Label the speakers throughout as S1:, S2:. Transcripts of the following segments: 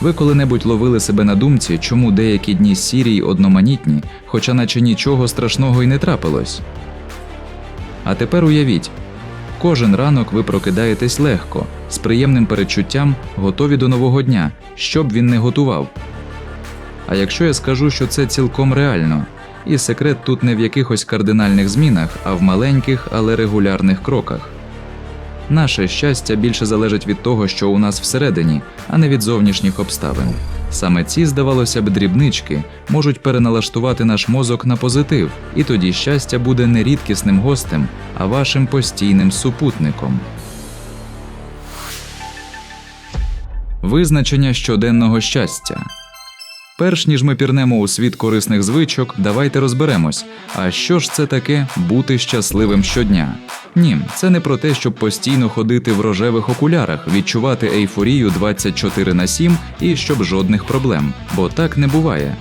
S1: Ви коли-небудь ловили себе на думці, чому деякі дні сірі й одноманітні, хоча наче нічого страшного й не трапилось? А тепер уявіть, кожен ранок ви прокидаєтесь легко, з приємним передчуттям, готові до нового дня, що б він не готував. А якщо я скажу, що це цілком реально, і секрет тут не в якихось кардинальних змінах, а в маленьких, але регулярних кроках. Наше щастя більше залежить від того, що у нас всередині, а не від зовнішніх обставин. Саме ці, здавалося б, дрібнички можуть переналаштувати наш мозок на позитив, і тоді щастя буде не рідкісним гостем, а вашим постійним супутником. Визначення щоденного щастя. Перш ніж ми пірнемо у світ корисних звичок, давайте розберемось, а що ж це таке бути щасливим щодня? Ні, це не про те, щоб постійно ходити в рожевих окулярах, відчувати ейфорію 24 на 7 і щоб жодних проблем, бо так не буває.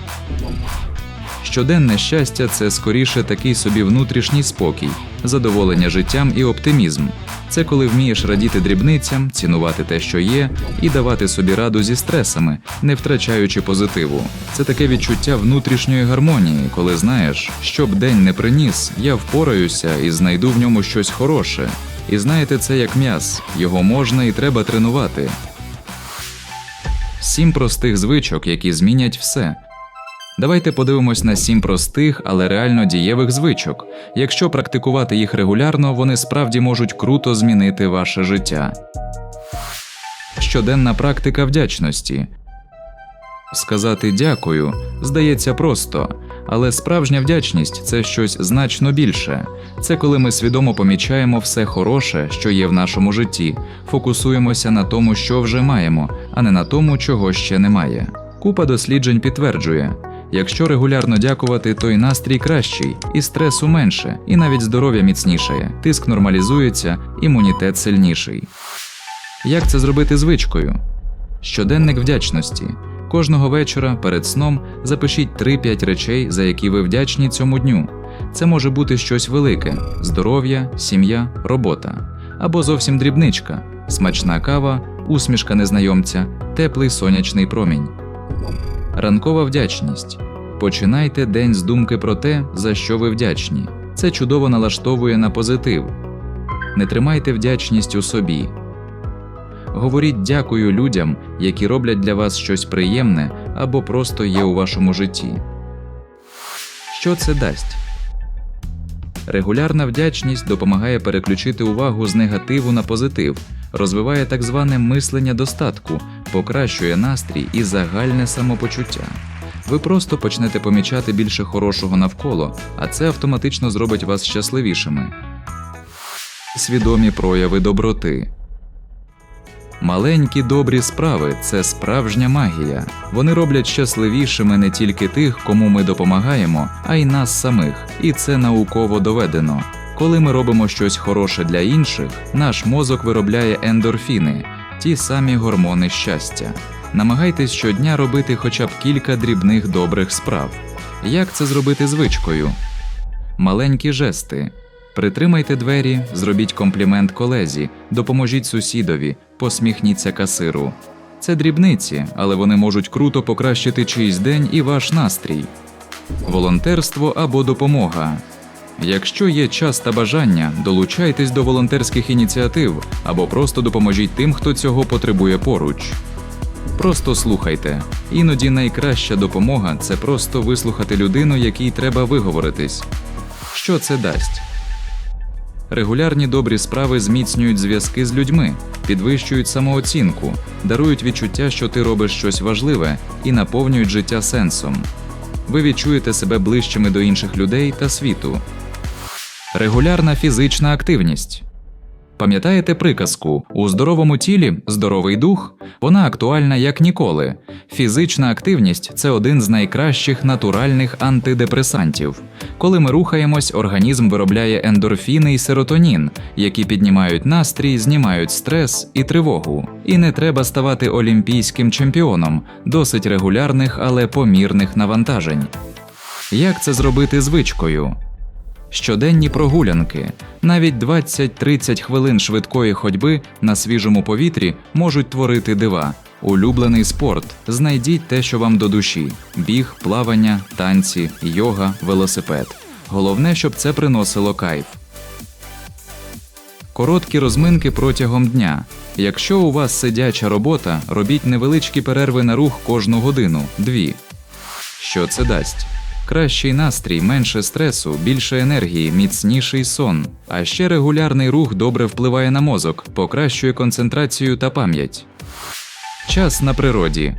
S1: Щоденне щастя це скоріше такий собі внутрішній спокій, задоволення життям і оптимізм. Це коли вмієш радіти дрібницям, цінувати те, що є, і давати собі раду зі стресами, не втрачаючи позитиву. Це таке відчуття внутрішньої гармонії, коли знаєш, що б день не приніс, я впораюся і знайду в ньому щось хороше. І знаєте, це як м'яз, його можна і треба тренувати. Сім простих звичок, які змінять все. Давайте подивимось на сім простих, але реально дієвих звичок. Якщо практикувати їх регулярно, вони справді можуть круто змінити ваше життя. Щоденна практика вдячності. Сказати дякую здається просто, але справжня вдячність це щось значно більше. Це коли ми свідомо помічаємо все хороше, що є в нашому житті, фокусуємося на тому, що вже маємо, а не на тому, чого ще немає. Купа досліджень підтверджує, якщо регулярно дякувати, то й настрій кращий, і стресу менше, і навіть здоров'я міцнішає, тиск нормалізується, імунітет сильніший. Як це зробити звичкою? Щоденник вдячності. Кожного вечора перед сном запишіть 3-5 речей, за які ви вдячні цьому дню. Це може бути щось велике: здоров'я, сім'я, робота, або зовсім дрібничка, смачна кава, усмішка незнайомця, теплий сонячний промінь. Ранкова вдячність. Починайте день з думки про те, за що ви вдячні. Це чудово налаштовує на позитив. Не тримайте вдячність у собі. Говоріть дякую людям, які роблять для вас щось приємне або просто є у вашому житті. Що це дасть? Регулярна вдячність допомагає переключити увагу з негативу на позитив, розвиває так зване мислення достатку, покращує настрій і загальне самопочуття. Ви просто почнете помічати більше хорошого навколо, а це автоматично зробить вас щасливішими. Свідомі прояви доброти. Маленькі добрі справи це справжня магія. Вони роблять щасливішими не тільки тих, кому ми допомагаємо, а й нас самих. І це науково доведено. Коли ми робимо щось хороше для інших, наш мозок виробляє ендорфіни, ті самі гормони щастя. Намагайтесь щодня робити хоча б кілька дрібних добрих справ. Як це зробити звичкою? Маленькі жести. Притримайте двері, зробіть комплімент колезі, допоможіть сусідові, посміхніться касиру. Це дрібниці, але вони можуть круто покращити чийсь день і ваш настрій. Волонтерство або допомога. Якщо є час та бажання, долучайтесь до волонтерських ініціатив або просто допоможіть тим, хто цього потребує поруч. Просто слухайте. Іноді найкраща допомога це просто вислухати людину, якій треба виговоритись. Що це дасть? Регулярні добрі справи зміцнюють зв'язки з людьми, підвищують самооцінку, дарують відчуття, що ти робиш щось важливе, і наповнюють життя сенсом. Ви відчуєте себе ближчими до інших людей та світу. Регулярна фізична активність. Пам'ятаєте приказку у здоровому тілі здоровий дух? Вона актуальна як ніколи. Фізична активність це один з найкращих натуральних антидепресантів. Коли ми рухаємось, організм виробляє ендорфіни і серотонін, які піднімають настрій, знімають стрес і тривогу. І не треба ставати олімпійським чемпіоном, досить регулярних, але помірних навантажень. Як це зробити звичкою? Щоденні прогулянки, навіть 20-30 хвилин швидкої ходьби на свіжому повітрі можуть творити дива. Улюблений спорт. Знайдіть те, що вам до душі: біг, плавання, танці, йога, велосипед. Головне, щоб це приносило кайф. Короткі розминки протягом дня. Якщо у вас сидяча робота, робіть невеличкі перерви на рух кожну годину дві. Що це дасть? Кращий настрій, менше стресу, більше енергії, міцніший сон. А ще регулярний рух добре впливає на мозок, покращує концентрацію та пам'ять. Час на природі.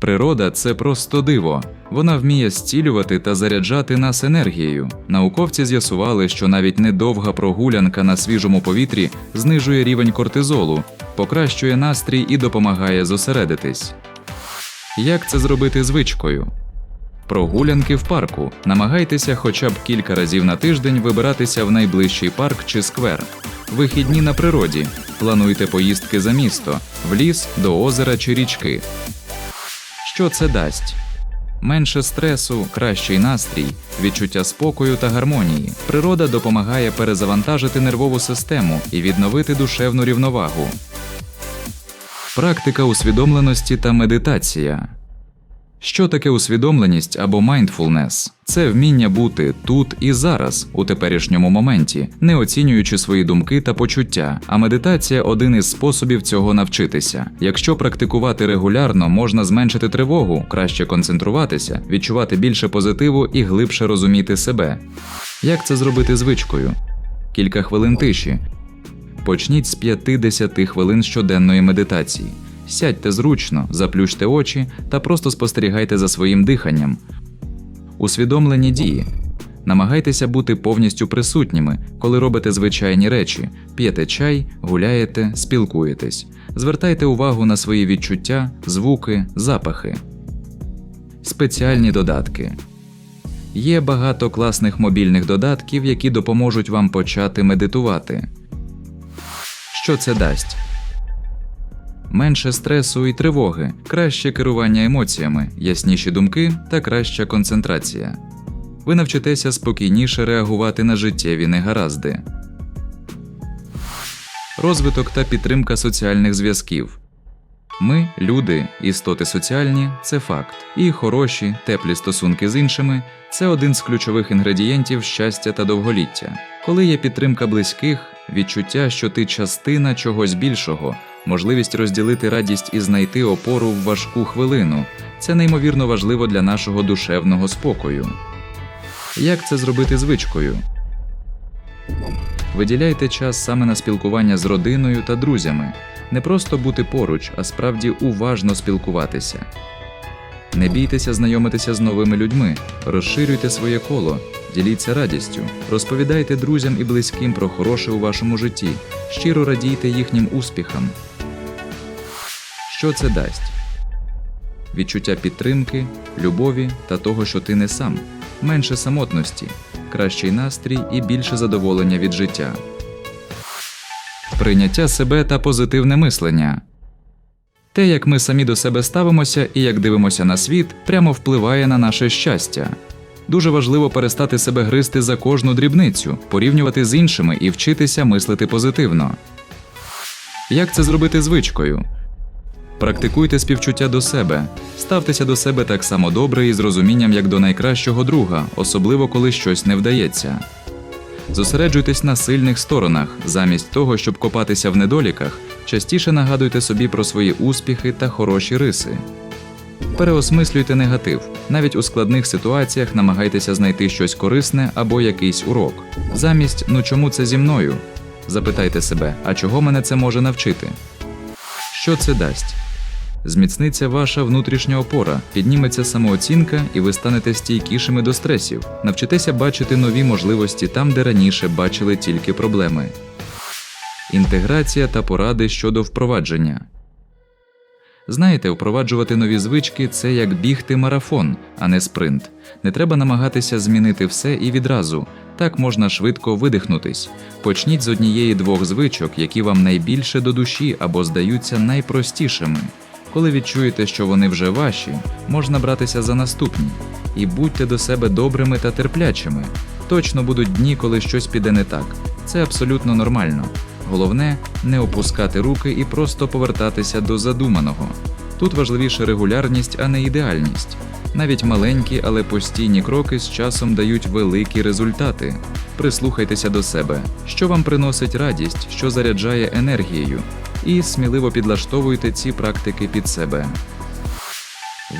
S1: Природа це просто диво. Вона вміє зцілювати та заряджати нас енергією. Науковці з'ясували, що навіть недовга прогулянка на свіжому повітрі знижує рівень кортизолу, покращує настрій і допомагає зосередитись. Як це зробити звичкою? Прогулянки в парку. Намагайтеся хоча б кілька разів на тиждень вибиратися в найближчий парк чи сквер. Вихідні на природі. Плануйте поїздки за місто, в ліс, до озера чи річки. Що це дасть? Менше стресу, кращий настрій, відчуття спокою та гармонії. Природа допомагає перезавантажити нервову систему і відновити душевну рівновагу. Практика усвідомленості та медитація. Що таке усвідомленість або mindfulness? Це вміння бути тут і зараз, у теперішньому моменті, не оцінюючи свої думки та почуття. А медитація один із способів цього навчитися. Якщо практикувати регулярно, можна зменшити тривогу, краще концентруватися, відчувати більше позитиву і глибше розуміти себе. Як це зробити звичкою? Кілька хвилин тиші. Почніть з 5-10 хвилин щоденної медитації. Сядьте зручно, заплющте очі та просто спостерігайте за своїм диханням. Усвідомлені дії. Намагайтеся бути повністю присутніми, коли робите звичайні речі: п'єте чай, гуляєте, спілкуєтесь. Звертайте увагу на свої відчуття, звуки, запахи. Спеціальні додатки. Є багато класних мобільних додатків, які допоможуть вам почати медитувати. Що це дасть? Менше стресу і тривоги, краще керування емоціями, ясніші думки та краща концентрація. Ви навчитеся спокійніше реагувати на життєві негаразди. Розвиток та підтримка соціальних зв'язків. Ми, люди, істоти соціальні, це факт. І хороші, теплі стосунки з іншими це один з ключових інгредієнтів щастя та довголіття. Коли є підтримка близьких, відчуття, що ти частина чогось більшого, можливість розділити радість і знайти опору в важку хвилину це неймовірно важливо для нашого душевного спокою. Як це зробити звичкою? Виділяйте час саме на спілкування з родиною та друзями, не просто бути поруч, а справді уважно спілкуватися. Не бійтеся знайомитися з новими людьми, розширюйте своє коло, діліться радістю, розповідайте друзям і близьким про хороше у вашому житті, щиро радійте їхнім успіхам. Що це дасть? Відчуття підтримки, любові та того, що ти не сам, менше самотності, кращий настрій і більше задоволення від життя. Прийняття себе та позитивне мислення. Те, як ми самі до себе ставимося і як дивимося на світ, прямо впливає на наше щастя. Дуже важливо перестати себе гризти за кожну дрібницю, порівнювати з іншими і вчитися мислити позитивно. Як це зробити звичкою? Практикуйте співчуття до себе, ставтеся до себе так само добре і з розумінням, як до найкращого друга, особливо коли щось не вдається. Зосереджуйтесь на сильних сторонах, замість того, щоб копатися в недоліках, частіше нагадуйте собі про свої успіхи та хороші риси. Переосмислюйте негатив. Навіть у складних ситуаціях намагайтеся знайти щось корисне або якийсь урок. Замість ну чому це зі мною? Запитайте себе, а чого мене це може навчити? Що це дасть? Зміцниться ваша внутрішня опора, підніметься самооцінка, і ви станете стійкішими до стресів. Навчитеся бачити нові можливості там, де раніше бачили тільки проблеми. Інтеграція та поради щодо впровадження. Знаєте, впроваджувати нові звички це як бігти марафон, а не спринт. Не треба намагатися змінити все і відразу. Так можна швидко видихнутись. Почніть з однієї двох звичок, які вам найбільше до душі або здаються найпростішими. Коли відчуєте, що вони вже ваші, можна братися за наступні. І будьте до себе добрими та терплячими. Точно будуть дні, коли щось піде не так. Це абсолютно нормально. Головне не опускати руки і просто повертатися до задуманого. Тут важливіше регулярність, а не ідеальність. Навіть маленькі, але постійні кроки з часом дають великі результати. Прислухайтеся до себе, що вам приносить радість, що заряджає енергією, і сміливо підлаштовуйте ці практики під себе.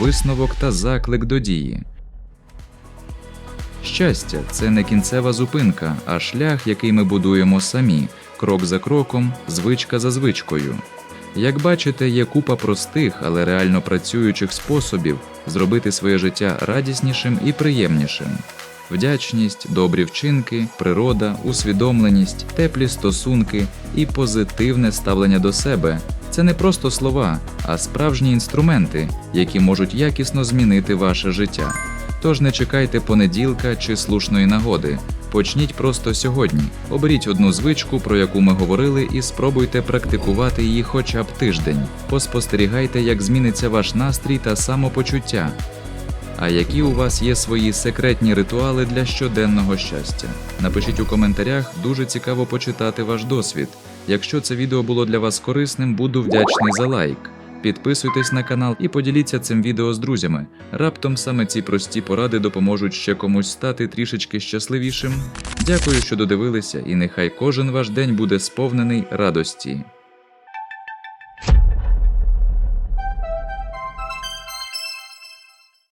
S1: Висновок та заклик до дії. Щастя це не кінцева зупинка, а шлях, який ми будуємо самі, крок за кроком, звичка за звичкою. Як бачите, є купа простих, але реально працюючих способів зробити своє життя радіснішим і приємнішим. Вдячність, добрі вчинки, природа, усвідомленість, теплі стосунки і позитивне ставлення до себе це не просто слова, а справжні інструменти, які можуть якісно змінити ваше життя. Тож не чекайте понеділка чи слушної нагоди. Почніть просто сьогодні. Оберіть одну звичку, про яку ми говорили, і спробуйте практикувати її хоча б тиждень. Поспостерігайте, як зміниться ваш настрій та самопочуття. А які у вас є свої секретні ритуали для щоденного щастя? Напишіть у коментарях, дуже цікаво почитати ваш досвід. Якщо це відео було для вас корисним, буду вдячний за лайк. Підписуйтесь на канал і поділіться цим відео з друзями. Раптом саме ці прості поради допоможуть ще комусь стати трішечки щасливішим. Дякую, що додивилися, і нехай кожен ваш день буде сповнений радості.